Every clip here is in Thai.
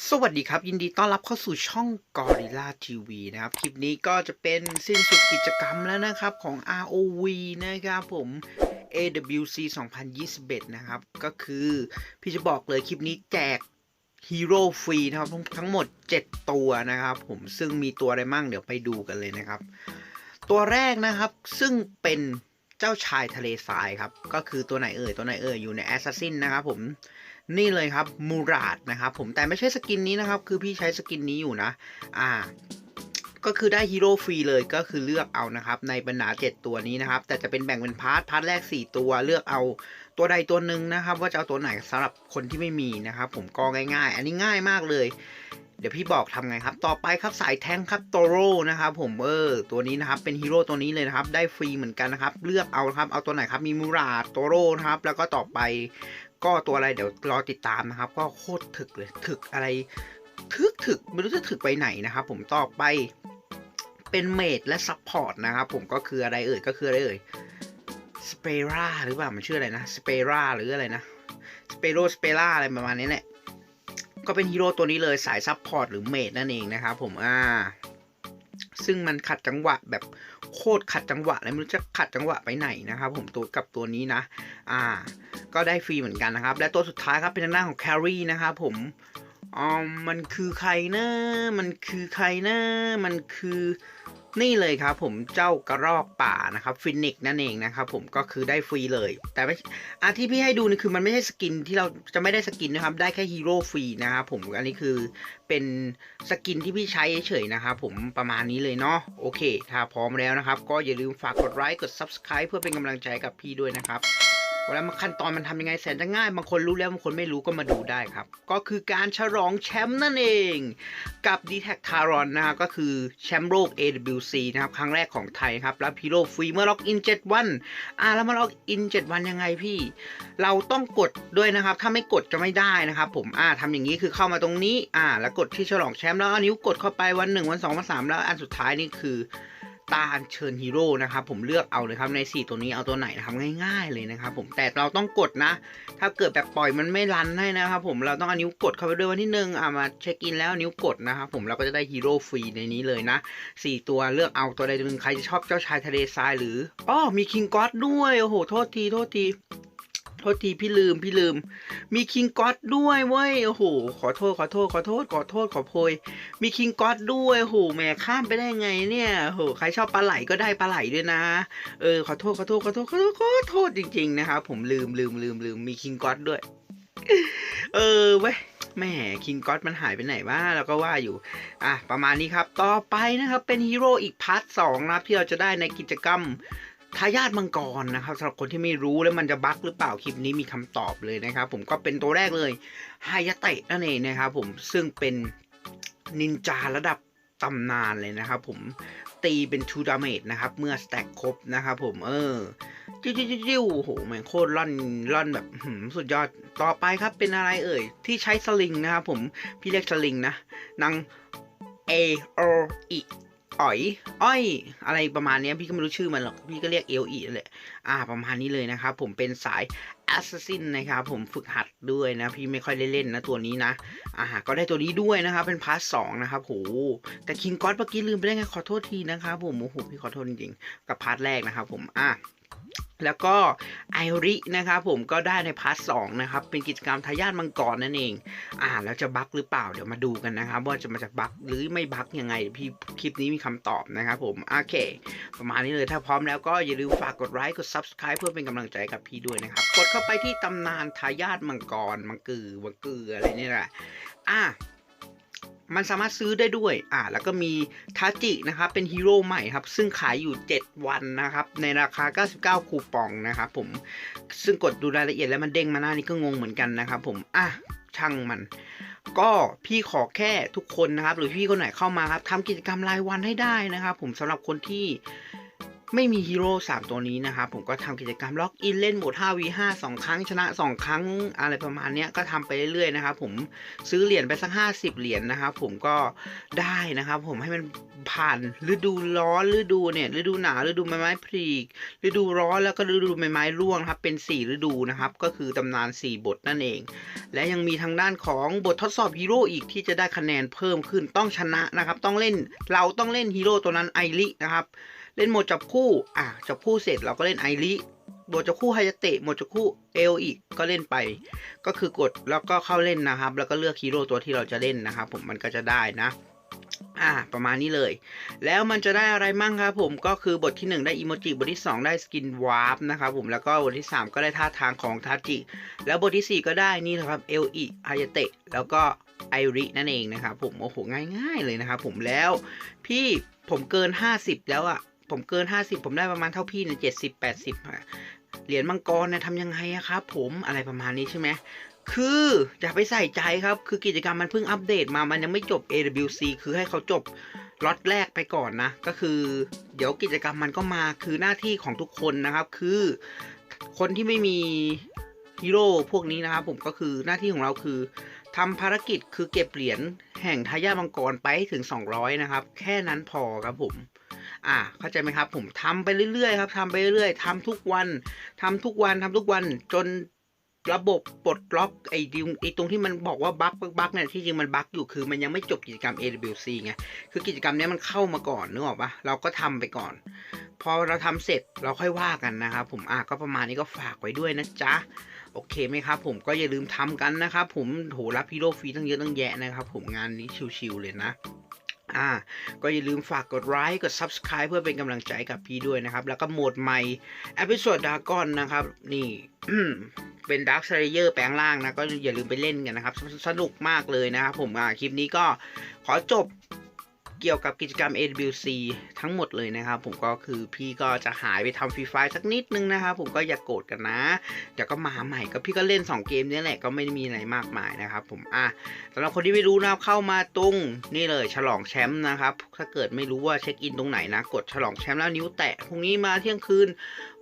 สวัสดีครับ ยินดีต้อนรับเข้าสู่ช่อง Gorilla TV นะครับ คลิปนี้ก็จะเป็นสิ้นสุดกิจกรรมแล้วนะครับของ ROV นะครับผม AWC 2021 นะครับ ก็คือพี่จะบอกเลยคลิปนี้แจกฮีโร่ฟรีนะครับทั้งหมด 7 ตัวนะครับผมซึ่งมีตัวอะไรมั่งเดี๋ยวไปดูกันเลยนะครับ ตัวแรกนะครับซึ่งเป็นเจ้าชายทะเลทรายครับ ก็คือตัวไหนเอ่ยตัวไหนเอ่ยอยู่ในแอสซัสซินนะครับผม นี่เลยครับมูราดนะครับผมแต่ไม่ใช่สกินนี้นะครับ คือพี่ใช้สกินนี้อยู่นะ อ่า ก็คือได้ฮีโร่ฟรีเลยก็คือเลือกเอานะครับ ในบรรดาเจ็ดตัวนี้นะครับ แต่จะเป็นแบ่งเป็นพาร์ทพาร์ทแรก 4 ตัวเลือกเอาตัวใดตัวหนึ่งนะครับ ว่าจะเอาตัวไหนสำหรับคนที่ไม่มีนะครับ ผมก็ง่าย ๆ อันนี้ง่ายมากเลยเดี๋ยวพี่บอกทำไงครับ ต่อไปครับสายแทงค์ครับโตโร่นะครับผมเออตัวนี้นะครับเป็นฮีโร่ตัวนี้เลยนะครับ ได้ฟรีเหมือนกันนะครับ เลือกเอาครับเอาตัวไหนครับมีมูราดโตโร่นะครับ แล้วก็ต่อไป ก็ตัวอะไรเดี๋ยวรอติดตามนะครับ ก็โคตรถึกเลยถึกอะไร ถึกถึกไม่รู้จะถึกไปไหนนะครับ ผมต่อไปเป็นเมดและซัพพอร์ตนะครับ ผมก็คืออะไรเอ่ยก็คืออะไรเอ่ยสเปราหรือเปล่ามันชื่ออะไรนะสเปราหรืออะไรนะสเปโรสเปราอะไรประมาณนี้แหละก็เป็นฮีโร่ตัวนี้เลยสายซัพพอร์ตหรือเมดนั่นเองนะครับผมอ่าซึ่งมันขัดจังหวะแบบ โคตรขัดจังหวะเลยไม่รู้จะขัดจังหวะไปไหนนะครับ ผมตัวกับตัวนี้นะ อ่า ก็ได้ฟรีเหมือนกันนะครับ และตัวสุดท้ายครับเป็นหน้าของแครีนะครับผม อ๋อมันคือใครนะ มันคือใครนะ มันคือนี่เลยครับผมเจ้ากระรอกป่านะครับฟินิกนั่นเองนะครับผมก็คือได้ฟรีเลย แต่ไม่อะที่พี่ให้ดูนี่คือมันไม่ใช่สกินที่เราจะไม่ได้สกินนะครับ ได้แค่ฮีโร่ฟรีนะครับผมอันนี้คือเป็นสกินที่พี่ใช้เฉยๆนะครับผมประมาณนี้เลยเนาะโอเค ถ้าพร้อมแล้วนะครับ ก็อย่าลืมฝากกดไลค์กด Subscribe เพื่อเป็นกำลังใจกับพี่ด้วยนะครับ แล้วขั้นตอนมันทำยังไงแสนจะง่าย บางคนรู้แล้วบางคนไม่รู้ก็มาดูได้ครับ ก็คือการฉลองแชมป์นั่นเอง กับ d t แท t a r o n นะครับก็คือแชมป์โลก AWC นะครับครั้งแรกของไทยครับรับฮีโร่ฟรีเมื่อล็อกอิน 7 วันอ่าแล้วมาล็อกอิน 7 วันยังไงพี่ เราต้องกดด้วยนะครับ ถ้าไม่กดจะไม่ได้นะครับ ผมอ่าทำอย่างนี้คือเข้ามาตรงนี้อ่าแล้วกดที่ฉลองแชมป์แล้วเอานิ้วกดเข้าไปวันหนึ่งวันสองวันสามแล้วอันสุดท้ายนี่คือ ตาอัญเชิญฮีโร่นะครับผมเลือกเอาเลยครับใน 4 ตัวนี้เอาตัวไหนนะครับง่ายๆเลยนะครับผมแต่เราต้องกดนะ ถ้าเกิดแบบปล่อยมันไม่รันให้นะครับผมเราต้องเอานิ้วกดเข้าไปด้วยวันที่หนึ่งอ่ามาเช็คอินแล้วนิ้วกดนะครับผมเราก็จะได้ฮีโร่ฟรีในนี้เลยนะ 4 ตัวเลือกเอาตัวใดตัวหนึ่งใครจะชอบเจ้าชายทะเลทรายหรืออ๋อมีคิงก็อดด้วยโอ้โหโทษทีโทษที โทษทีพี่ลืมพี่ลืม มีคิงก็อดด้วยเว้ยโอ้โหขอโทษขอโทษขอโทษขอโทษขอโพย มีคิงก็อดด้วยโอ้โหแหม่ข้ามไปได้ไงเนี่ยโอ้โหใครชอบปลาไหลก็ได้ปลาไหลด้วยนะ เออขอโทษขอโทษขอโทษขอโทษขอโทษจริงๆนะครับผมลืมลืมลืมลืมมีคิงก็อดด้วย เออเว้ยแหม่คิงก็อดมันหายไปไหนวะเราก็ว่าอยู่ อะ ประมาณนี้ครับ ต่อไปนะครับ เป็นฮีโร่อีกพาร์ทสองนะครับ ที่เราจะได้ในกิจกรรม ทายาทมังกรนะครับสำหรับคนที่ไม่รู้แล้วมันจะบั๊กหรือเปล่าคลิปนี้มีคำตอบเลยนะครับ ผมก็เป็นตัวแรกเลยไฮายาเตะนั่นเองนะครับผมซึ่งเป็นนินจาระดับตำนานเลยนะครับผมตีเป็นทูดาเมจนะครับ เมื่อสแต็กครบนะครับผมเออจิ้วจิ้วจิ้วโอ้โหแม่งโคตรล่อนล่อนแบบสุดยอดต่อไปครับเป็นอะไรเอ่ย ที่ใช้สลิงนะครับผม พี่เรียกสลิงนะนาง A O E อ๋อ ย อ้อย อะไรประมาณนี้พี่ก็ไม่รู้ชื่อมันหรอก พี่ก็เรียกเอลอีนั่นแหละ อ่า ประมาณนี้เลยนะครับ ผมเป็นสาย Assassin นะครับผมฝึกหัดด้วยนะ พี่ไม่ค่อยได้เล่นนะตัวนี้นะอ่าก็ได้ตัวนี้ด้วยนะครับ เป็นพาร์ทสองนะครับโหแต่คิงก็อดเมื่อกี้ลืมไปได้ไงขอโทษทีนะครับผมโอ้โหพี่ขอโทษจริงๆกับพาร์ทแรกนะครับผมอะ แล้วก็ไอรินะครับผมก็ได้ในพาร์ทสองนะครับ เป็นกิจกรรมทายาทมังกรนั่นเอง อ่าแล้วจะบั๊กหรือเปล่าเดี๋ยวมาดูกันนะครับ ว่าจะมาจากบั๊กหรือไม่บั๊กยังไงพี่คลิปนี้มีคำตอบนะครับผม โอเค ประมาณนี้เลยถ้าพร้อมแล้วก็อย่าลืมฝากกดไลค์กด Subscribe เพื่อเป็นกำลังใจกับพี่ด้วยนะครับ กดเข้าไปที่ตำนานทายาทมังกรมังกือมังกืออะไรนี่แหละอะ มันสามารถซื้อได้ด้วย อ่า แล้วก็มีทาจินะครับ เป็นฮีโร่ใหม่ครับ ซึ่งขายอยู่ 7 วันนะครับ ในราคา 99 คูปองนะครับผม ซึ่งกดดูรายละเอียดแล้วมันเด้งมาหน้านี้ก็งงเหมือนกันนะครับผม อะ ช่างมัน ก็พี่ขอแค่ทุกคนนะครับ หรือพี่คนไหนเข้ามาครับทำกิจกรรมรายวันให้ได้นะครับ ผมสำหรับคนที่ ไม่มีฮีโร่3ตัวนี้นะครับ ผมก็ทำกิจกรรมล็อกอินเล่นโหมด 5v5 2 ครั้งชนะ 2 ครั้งอะไรประมาณเนี้ยก็ทำไปเรื่อยๆนะครับผมซื้อเหรียญไปสัก 50 เหรียญนะครับผมก็ได้นะครับ ผมให้มันผ่านฤดูร้อนฤดูเนี่ยฤดูหนาวฤดูใบไม้ผลิฤดูร้อนแล้วก็ฤดูใบไม้ร่วงครับเป็น 4 ฤดูนะครับ ก็คือตำนาน 4 บทนั่นเอง และยังมีทางด้านของบททดสอบฮีโร่อีกที่จะได้คะแนนเพิ่มขึ้นต้องชนะนะครับ ต้องเล่นเราต้องเล่นฮีโร่ตัวนั้นไอรินะครับ เล่นโหมดจับคู่ อะจับคู่เสร็จเราก็เล่นไอริโหมดจับคู่ไฮยาเตะโหมดจับคู่เอลอีกก็เล่นไป ก็คือกดแล้วก็เข้าเล่นนะครับ แล้วก็เลือกฮีโร่ตัวที่เราจะเล่นนะครับ ผมมันก็จะได้นะอ่าประมาณนี้เลย แล้วมันจะได้อะไรมั่งครับผมก็คือบทที่ 1 ได้อีโมจิบทที่ 2 ได้สกินวาร์ปนะครับผมแล้วก็บทที่ 3 ก็ได้ท่าทางของทาจิ แล้วบทที่ 4 ก็ได้นี่นะครับเอลอีไฮยาเตะแล้วก็ไอรินั่นเองนะครับผมโอ้โหง่ายๆเลยนะครับผมแล้วพี่ผมเกิน 50 แล้วอะ่ะ ผมเกิน 50 ผมได้ประมาณเท่าพี่เนี่ยเจ็ดสิบแปดสิบเหรียญมังกรเนี่ยทำยังไงอะครับ ผมอะไรประมาณนี้ใช่ไหมคืออย่าไปใส่ใจครับ คือกิจกรรมมันเพิ่งอัปเดตมามันยังไม่จบ AWC คือให้เขาจบล็อตแรกไปก่อนนะ ก็คือ เดี๋ยวกิจกรรมมันก็มาคือหน้าที่ของทุกคนนะครับ คือคนที่ไม่มีฮีโร่พวกนี้นะครับผมก็คือหน้าที่ของเราคือทำภารกิจคือเก็บเหรียญแห่งทายาทมังกรไปถึง 200 นะครับ แค่นั้นพอครับผม อ่าเข้าใจไหมครับ ผมทำไปเรื่อยๆครับทำไปเรื่อยๆทำทุกวันทำทุกวันทำทุกวันจนระบบปลดล็อกไอ้ดิวไอ้ตรงที่มันบอกว่าบั๊กบั๊กเนี่ยที่จริงมันบั๊กอยู่คือมันยังไม่จบกิจกรรม AWC ไงคือกิจกรรมนี้มันเข้ามาก่อนนึกออกปะเราก็ทำไปก่อน พอเราทำเสร็จเราค่อยว่ากันนะครับผมอะก็ประมาณนี้ก็ฝากไว้ด้วยนะจ๊ะโอเคไหมครับผมก็อย่าลืมทำกันนะครับผมโหรับฮีโร่ฟรีตั้งเยอะตั้งแยะนะครับผมงานนี้ชิวๆเลยนะ อ่าก็อย่าลืมฝากกดไลค์กด Subscribe เพื่อเป็นกำลังใจกับพี่ด้วยนะครับ แล้วก็โหมดใหม่อพิโซดดากอนนะครับ นี่เป็นด a r k ก l a y e r แปลงร่างนะ ก็อย่าลืมไปเล่นกันนะครับ สนุกมากเลยนะครับผมอ่าคลิปนี้ก็ขอจบ เกี่ยวกับกิจกรรม AWC ทั้งหมดเลยนะครับ ผมก็คือพี่ก็จะหายไปทำฟรีไฟสักนิดนึงนะครับผมก็อย่ากโกรธกันนะเดี๋ยวก็มาใหม่ก็พี่ก็เล่น 2 เกมนี้แหละก็ไม่ได้มีอะไรมากมายนะครับผมอะสำหรับคนที่ไม่รู้นะครับเข้ามาตรงนี่เลยฉลองแชมป์นะครับถ้าเกิดไม่รู้ว่าเช็คอินตรงไหนนะ กดฉลองแชมป์แล้วนิ้วแตะพรุ่งนี้มาเที่ยงคืน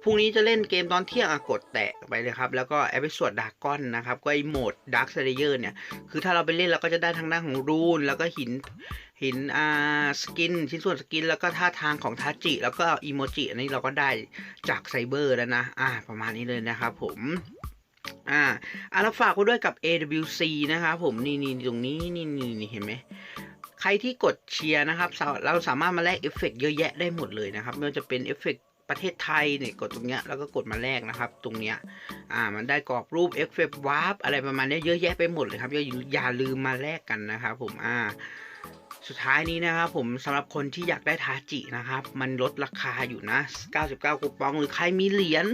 พรุ่งนี้จะเล่นเกมตอนเที่ยงอะกดแตะไปเลยครับ แล้วก็แอปสวดดากอนนะครับ ก็ไอโหมดดาร์คเซเยอร์เนี่ย คือถ้าเราไปเล่นเราก็จะได้ทางด้านของรูน แล้วก็หินหินอ่าสกิน ชิ้นส่วนสกิน แล้วก็ท่าทางของทาจิ แล้วก็อีโมจิอันนี้เราก็ได้จากไซเบอร์แล้วนะ อ่า ประมาณนี้เลยนะครับผมอ่าอ่าแล้วฝากไว้ด้วยกับ AWC นะครับผมนี่นี่ตรงนี้นี่นี่นี่เห็นไหมใครที่กดเชียร์นะครับ เราสามารถมาแลกเอฟเฟกเยอะแยะได้หมดเลยนะครับไม่ว่าจะเป็นเอฟเฟก ประเทศไทยเนี่ยกดตรงเนี้ยแล้วก็กดมาแลกนะครับ ตรงเนี้ยอ่ามันได้กรอบรูปเอฟเฟกวาร์ปอะไรประมาณนี้เยอะแยะไปหมดเลยครับอย่าอย่าลืมมาแลกกันนะครับผมอ่าสุดท้ายนี้นะครับผมสำหรับคนที่อยากได้ทาจินะครับ มันลดราคาอยู่นะ 99 คูปอง หรือใครมีเหรียญ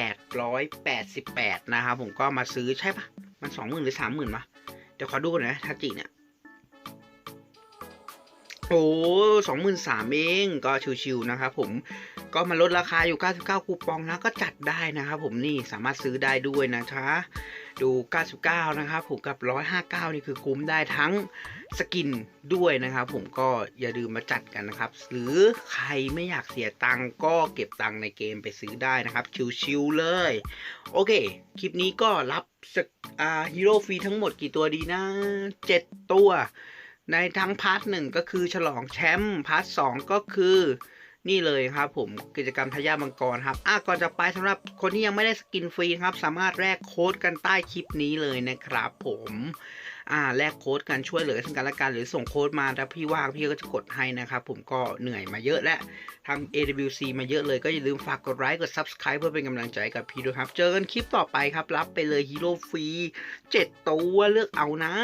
28,888 นะครับผมก็มาซื้อใช่ปะมัน 20,000 หรือ 30,000ปะเดี๋ยวขอดูก่อนนะทาจิเนี่ย โอ้สองหมื่นสามเองก็ชิวๆนะครับผมก็มาลดราคาอยู่ 99 คูปองนะก็จัดได้นะครับผมนี่สามารถซื้อได้ด้วยนะคะดู 99 นะครับผมกับ 159 นี่คือคุ้มได้ทั้งสกินด้วยนะครับผมก็อย่าลืมมาจัดกันนะครับ หรือใครไม่อยากเสียตังค์ก็เก็บตังค์ในเกมไปซื้อได้นะครับ ชิวๆเลย โอเค คลิปนี้ก็รับอ่าฮีโร่ฟรีทั้งหมดกี่ตัวดีนะ 7 ตัว ในทั้งพาร์ทหนึ่งก็คือฉลองแชมป์พาร์ทสองก็คือนี่เลยครับผมกิจกรรมทายาทมังกรครับอะก่อนจะไปสำหรับคนที่ยังไม่ได้สกินฟรีครับ สามารถแลกโค้ดกันใต้คลิปนี้เลยนะครับ ผมอ่าแลกโค้ดกันช่วยเหลือซึ่งกันและกันหรือส่งโค้ดมาถ้าพี่ว่างพี่ก็จะกดให้นะครับผมก็เหนื่อยมาเยอะและทำ AWC มาเยอะเลยก็อย่าลืมฝากกดไลค์กด Subscribe เพื่อเป็นกำลังใจกับพี่ด้วยครับ เจอกันคลิปต่อไปครับ รับไปเลยฮีโร่ฟรี7ตัวเลือกเอานะ